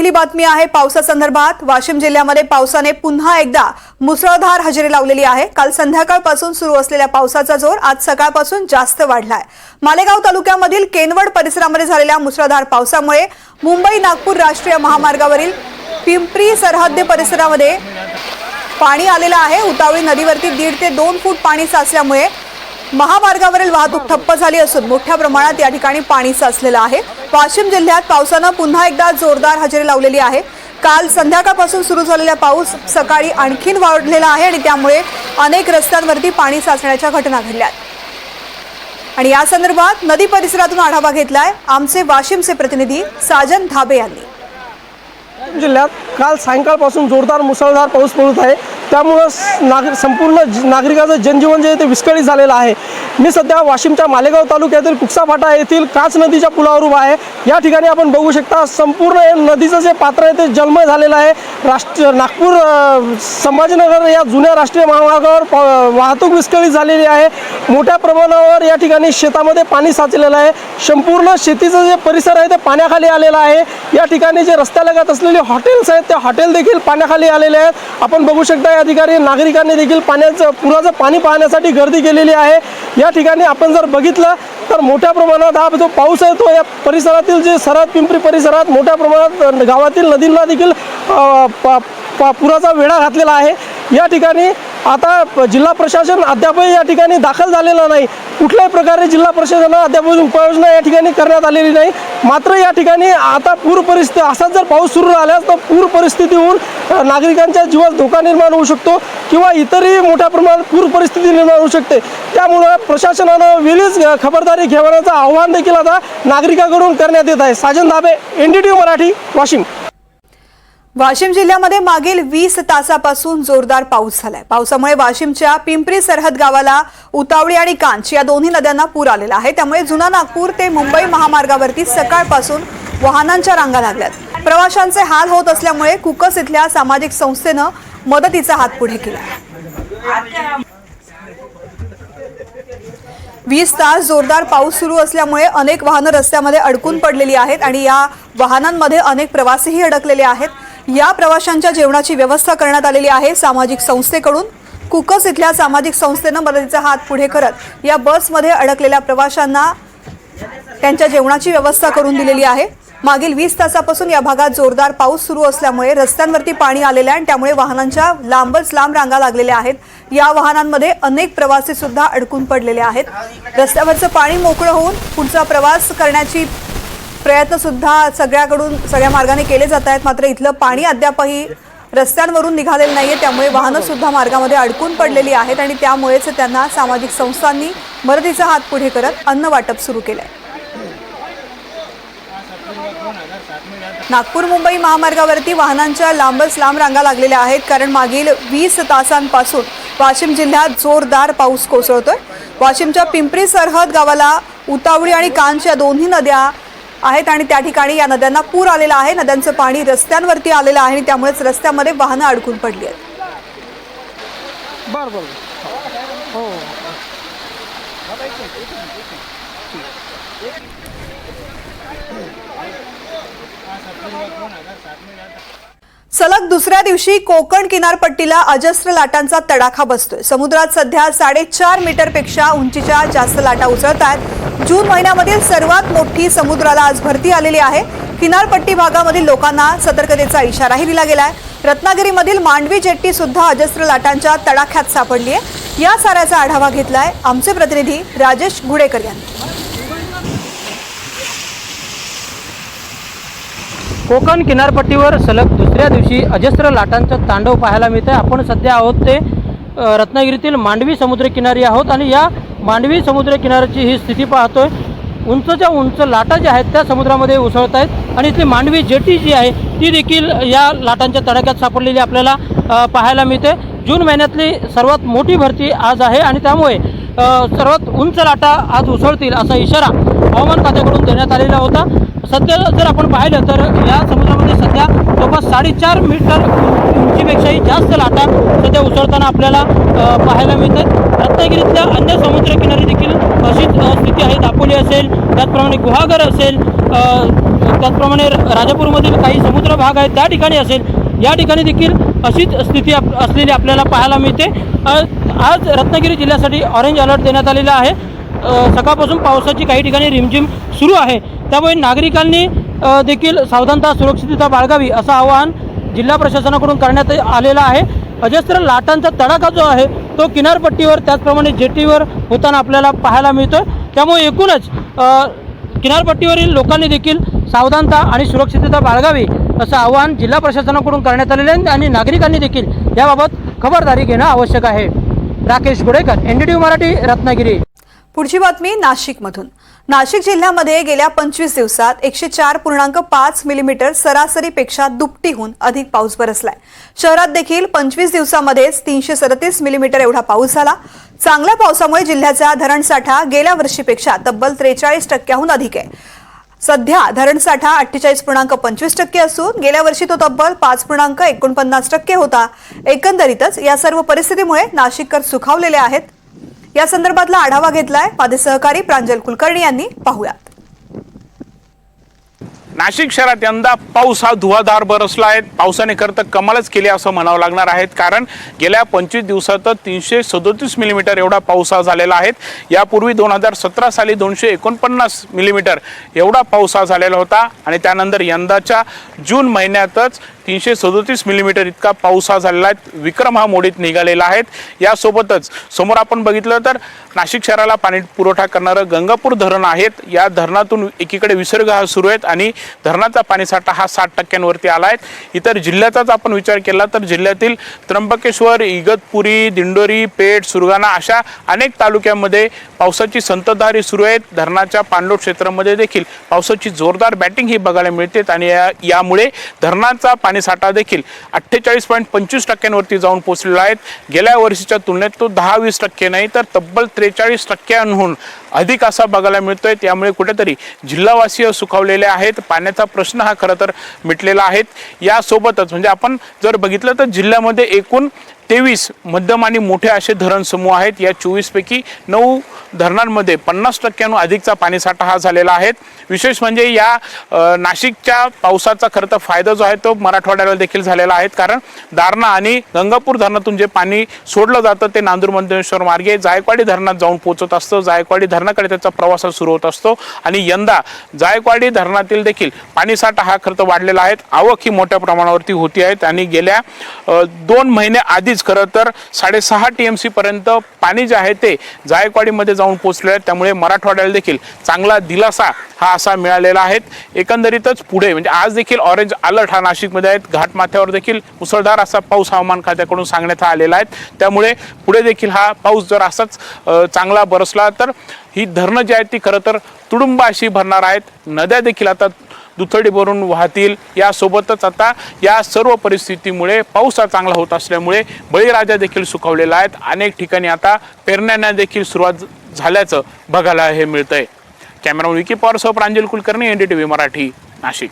पहिली बातमी आहे पावसासंदर्भात वाशिम जिल्ह्यामध्ये पावसाने पुन्हा एकदा मुसळधार हजेरी लावलेली आहे. काल संध्याकाळपासून सुरू असलेल्या पावसाचा जोर आज सकाळपासून जास्त वाढलाय. मालेगाव तालुक्यामधील केनवड परिसरामध्ये झालेल्या मुसळधार पावसामुळे मुंबई नागपूर राष्ट्रीय महामार्गावरील पिंपरी सरहद्दी परिसरामध्ये पाणी आलेलं आहे. उतावळी नदीवरती दीड ते दोन फूट पाणी साचल्यामुळे महामार्गावरील वाहतूक ठप्प झाली असून मोठ्या प्रमाणात या ठिकाणी पाणी साचलेलं आहे. वाशिम जिल्ह्यात पावसानं पुन्हा एकदा जोरदार हजेरी लावलेली आहे. काल संध्याकाळपासून सुरू झालेला पाऊस सकाळी आणखीन वाढलेला आहे आणि त्यामुळे अनेक रस्त्यांवरती पाणी साचण्याच्या घटना घडल्यात आणि या संदर्भात नदी परिसरातून आढावा घेतलाय आमचे वाशिमचे प्रतिनिधी साजन धाबे यांनी. जिल्ह्यात काल सायंकाळपासून जोरदार मुसळधार पाऊस पडत आहे. त्यामुळं नागरिक संपूर्ण नागरिकाचं जनजीवन जे आहे ते विस्कळीत झालेलं आहे. मी सध्या वाशिमच्या मालेगाव तालुक्यातील कुक्सा फाटा येथील काच नदीच्या पुलावर उभा आहे. या ठिकाणी आपण बघू शकता संपूर्ण नदीचं जे पात्र आहे ते जलमय झालेलं आहे. राष्ट्र नागपूर संभाजीनगर या जुन्या राष्ट्रीय महामार्गावर प- वाहतूक विस्कळीत झालेली आहे. मोठ्या प्रमाणावर या ठिकाणी शेतामध्ये पाणी साचलेलं आहे. संपूर्ण शेतीचं जे परिसर आहे ते पाण्याखाली आलेलं आहे. या ठिकाणी जे रस्त्यालगत असलेले हॉटेल्स आहेत ते हॉटेल देखील पाण्याखाली आलेले आहेत. आपण बघू शकता या ठिकाणी नागरिकांनी देखील पाण्याचं पुराचं पाणी पाहण्यासाठी गर्दी केलेली आहे. या ठिकाणी आपण जर बघितलं तर मोठ्या प्रमाणात हा जो पाऊस आहे तो या परिसरातील जे सरहद पिंपरी परिसरात मोठ्या प्रमाणात गावातील नदींना देखील प- पुराचा वेढा घातलेला आहे. या ठिकाणी आता जिल्हा प्रशासन अद्यापही या ठिकाणी दाखल झालेला नाही. कुठल्याही प्रकारे जिल्हा प्रशासनाला अद्याप उपाययोजना या ठिकाणी करण्यात आलेली नाही. मात्र या ठिकाणी आता पूर परिस्थिती असाच जर पाऊस सुरू झाल्यास तर पूर परिस्थिती होऊन नागरिकांच्या जीवास धोका निर्माण होऊ शकतो किंवा इतरही मोठ्या प्रमाणात पूर परिस्थिती निर्माण होऊ शकते. त्यामुळं प्रशासनानं वेळीच खबरदारी घेण्याचं आव्हान देखील आता नागरिकांकडून करण्यात येत आहे. Sajan Dhabe N D T Marathi Washim. Washim जिल्ह्यामध्ये मागील वीस तासापासून जोरदार पाऊस झालाय. पावसामुळे वाशिमच्या पिंपरी सरहद गावाला उतावळी आणि कांच या दोन्ही नद्यांना पूर आलेला आहे. त्यामुळे जुना नागपूर ते मुंबई महामार्गावरती सकाळपासून वाहनांच्या रांगा लागल्यात. प्रवाशांचे हाल होत असल्यामुळे कुकस इथल्या सामाजिक संस्थेनं मदतीचा हात पुढे केला. वीस तास जोरदार पाऊस सुरू असल्यामुळे अनेक वाहनं रस्त्यामध्ये अडकून पडलेली आहेत आणि या वाहनांमध्ये अनेक प्रवासीही अडकलेले आहेत. या प्रवाशांच्या जेवणाची व्यवस्था करण्यात आलेली आहे सामाजिक संस्थेकडून. कुकस इथल्या सामाजिक संस्थेनं मदतीचा हात पुढे करत या बसमध्ये अडकलेल्या प्रवाशांना त्यांच्या जेवणाची व्यवस्था करून दिलेली आहे. मागील वीस तासापासून या भागात जोरदार पाऊस सुरू असल्यामुळे रस्त्यांवरती पाणी आलेलं आहे आणि त्यामुळे वाहनांच्या लांबच लांब रांगा लागलेल्या आहेत. या वाहनांमध्ये अनेक प्रवासी सुद्धा अडकून पडलेले आहेत. रस्त्यावरचं पाणी मोकळं होऊन पुढचा प्रवास करण्याची प्रयत्न सुद्धा सगळ्याकडून सगळ्या मार्गाने केले जात आहेत. मात्र इथलं पाणी अद्यापही रस्त्यांवरून निघालेलं नाहीये. त्यामुळे वाहनं सुद्धा मार्गामध्ये अडकून पडलेली आहेत आणि त्यामुळेच त्यांना सामाजिक संस्थांनी मदतीचा हात पुढे करत अन्न वाटप सुरू केलंय. नागपूर मुंबई महामार्गावरती वाहनांच्या लांबच लांब रांगा लागलेल्या आहेत. कारण मागील वीस तासांपासून वाशिम जिल्ह्यात जोरदार पाऊस कोसळतोय. वाशिमच्या पिंपरी सरहद गावाला उतावळी आणि कांच या दोन्ही नद्या आहेत आणि त्या ठिकाणी या नद्यांना पूर आलेला आहे. नद्यांचं पाणी रस्त्यांवरती आलेलं आहे आणि त्यामुळेच रस्त्यामध्ये वाहनं अडकून पडली आहेत. बरं हो. सलग दुसऱ्या दिवशी कोकण किनारपट्टीला अजस्त्र लाटांचा तडाखा बसतोय. समुद्रात सध्या साडेचार मीटरपेक्षा उंचीच्या जास्त लाटा उसळत आहेत. जून महिन्यामधील सर्वात मोठी समुद्राला आज भरती आलेली आहे. किनारपट्टी भागामधील लोकांना सतर्कतेचा इशाराही दिला गेलाय. रत्नागिरीमधील मांडवी जेट्टी सुद्धा अजस्र लाटांच्या तडाख्यात सापडली आहे या साऱ्याचा आढावा घेतलाय आमचे प्रतिनिधी राजेश गुडेकर यांनी. कोकण किनारपट्टीवर सलग दुसऱ्या दिवशी अजस्र लाटांचं तांडव पाहायला मिळतं आपण सध्या आहोत ते रत्नागिरीतील मांडवी समुद्रकिनारी आहोत आणि या मांडवी समुद्रकिनाऱ्याची ही स्थिती पाहतोय. उंचच्या उंच लाटा ज्या आहेत त्या समुद्रामध्ये उसळत आहेत आणि इथली मांडवी जेटी जी आहे ती देखील या लाटांच्या तडाख्यात सापडलेली आपल्याला पाहायला मिळते. जून महिन्यातली सर्वात मोठी भरती आज आहे आणि त्यामुळे सर्वात उंच लाटा आज उसळतील असा इशारा हवामान खात्याकडून देण्यात आलेला होता. सध्या जर आपण पाहिलं तर या समुद्रामध्ये सध्या जवळपास साडेचार मीटर उंचीपेक्षाही जास्त लाटा सध्या उसळताना आपल्याला पाहायला मिळतात. रत्नागिरीतल्या अन्य समुद्रकिनारी देखील अशीच स्थिती आहे. दापोली असेल त्याचप्रमाणे गुहागर असेल त्याचप्रमाणे राजापूरमधील काही समुद्र भाग आहेत त्या ठिकाणी असेल या ठिकाणी देखील अशीच स्थिती आप असलेली आपल्याला पाहायला मिळते. आज रत्नागिरी जिल्ह्यासाठी ऑरेंज अलर्ट देण्यात आलेला आहे. सकाळपासून पावसाची काही ठिकाणी रिमझिम सुरू आहे. त्यामुळे नागरिकांनी देखील सावधानता सुरक्षितता बाळगावी असं आवाहन जिल्हा प्रशासनाकडून करण्यात आलेलं आहे. अजस्त्र लाटांचा तडाखा जो आहे तो किनारपट्टीवर त्याचप्रमाणे जेटीवर होताना आपल्याला पाहायला मिळतो त्यामुळे एकूणच किनारपट्टीवरील लोकांनी देखील सावधानता आणि सुरक्षितता बाळगावी असं आवाहन जिल्हा प्रशासनाकडून करण्यात आलेलं आहे आणि नागरिकांनी देखील याबाबत खबरदारी घेणं आवश्यक आहे. Rakesh Gudekar N D T Marathi Ratnagiri. पुढची बातमी नाशिकमधून. नाशिक जिल्ह्यामध्ये गेल्या पंचवीस दिवसात एकशे चार पूर्णांक पाच मिलीमीटर सरासरीपेक्षा दुपटीहून अधिक पाऊस बरसलाय. शहरात देखील पंचवीस दिवसामध्येच तीनशे सदतीस मिलीमीटर एवढा पाऊस झाला. चांगल्या पावसामुळे जिल्ह्याचा धरणसाठा गेल्या वर्षीपेक्षा तब्बल त्रेचाळीस टक्क्याहून अधिक आहे. सध्या धरणसाठा अठ्ठेचाळीस पूर्णांक पंचवीस टक्के असून गेल्या वर्षी तो तब्बल पाच पूर्णांक एकोणपन्नास टक्के होता. एकंदरीतच या सर्व परिस्थितीमुळे नाशिककर सुखावलेले आहेत. या संदर्भातला आढावा घेतलाय माझे सहकारी प्रांजल कुलकर्णी यांनी. पाहूयात. नाशिक शहरात यंदा पाऊस हा धुवाधार बरसला आहे पावसाने खरं तर कमालच केली असं म्हणावं लागणार आहेत. कारण गेल्या पंचवीस दिवसातच तीनशे सदोतीस मिलीमीटर एवढा पाऊस हा झालेला आहे. यापूर्वी दोन हजार सतरा साली दोनशे एकोणपन्नास मिलीमीटर एवढा पाऊस हा झालेला होता. आणि त्यानंतर यंदाच्या जून महिन्यातच तीनशे सदोतीस मिलीमीटर इतका पाऊस हा झालेला आहे. विक्रम हा मोडीत निघालेला आहे. यासोबतच समोर आपण बघितलं तर नाशिक शहराला पाणी पुरवठा करणारं गंगापूर धरण आहेत. या धरणातून एकीकडे विसर्ग हा सुरू आहेत आणि धरणाचा पाणीसाठा हा साठ टक्क्यांवरती आला आहे. इतर जिल्ह्याचाच आपण विचार केला तर जिल्ह्यातील त्र्यंबकेश्वर इगतपुरी दिंडोरी पेठ सुरगाणा अशा अनेक तालुक्यांमध्ये पावसाची संततधारी सुरू आहेत. धरणाच्या पाणलोट क्षेत्रामध्ये देखील पावसाची जोरदार बॅटिंग ही बघायला मिळते आणि या यामुळे धरणाचा पाणी पाणीसाठा देखील अठ्ठेचाळीस पॉईंट पंचवीस टक्क्यांवरती जाऊन पोहोचलेला आहे. गेल्या वर्षीच्या तुलनेत तो दहा वीस टक्के नाही तर तब्बल त्रेचाळीस टक्क्यांहून अधिक असा बघायला मिळतोय. त्यामुळे कुठेतरी जिल्हावासीय सुखावलेले आहेत. पाण्याचा प्रश्न हा खरं तर मिटलेला आहे. यासोबतच म्हणजे आपण जर बघितलं तर जिल्ह्यामध्ये एकूण तेवीस मध्यम आणि मोठे असे धरण समूह आहेत. या चोवीसपैकी नऊ धरणांमध्ये पन्नास टक्क्यांहून अधिकचा पाणीसाठा हा झालेला आहे. विशेष म्हणजे या नाशिकच्या पावसाचा खरं तर फायदा जो आहे तो मराठवाड्याला देखील झालेला आहे. कारण दारणा आणि गंगापूर धरणातून जे पाणी सोडलं जातं ते नांदूर मंदरेश्वर मार्गे जायकवाडी धरणात जाऊन पोहोचत असतं. जायकवाडी धरणाकडे त्याचा प्रवास सुरू होत असतो. आणि यंदा जायकवाडी धरणातील देखील पाणीसाठा हा खर्च वाढलेला आहे. आवक ही मोठ्या प्रमाणावरती होती आहेत आणि गेल्या दोन महिने आधीच खरं तर साडेसहा टी एम पर्यंत पाणी जे आहे ते जायकवाडीमध्ये जाऊन पोहोचले आहे. त्यामुळे मराठवाड्याला देखील चांगला दिलासा हा असा मिळालेला आहे. एकंदरीतच पुढे म्हणजे आज देखील ऑरेंज अलर्ट हा नाशिकमध्ये आहेत. घाटमाथ्यावर देखील मुसळधार असा पाऊस हवामान खात्याकडून सांगण्यात आलेला आहे. त्यामुळे पुढे देखील हा पाऊस जर असाच चांगला बरसला तर ही धरणं जी आहेत ती खरं तर तुडुंब अशी भरणार आहेत. नद्या देखील आता दुथडी भरून वाहतील. यासोबतच आता या सर्व परिस्थितीमुळे पाऊस हा चांगला होत असल्यामुळे बळीराजा देखील सुखावलेला आहेत. अनेक ठिकाणी आता पेरण्यांना देखील सुरुवात झाल्याचं बघायला हे मिळतंय. Camera Vicky पॉवरसह Pranjal Kulkarni N D T V Marathi Nashik.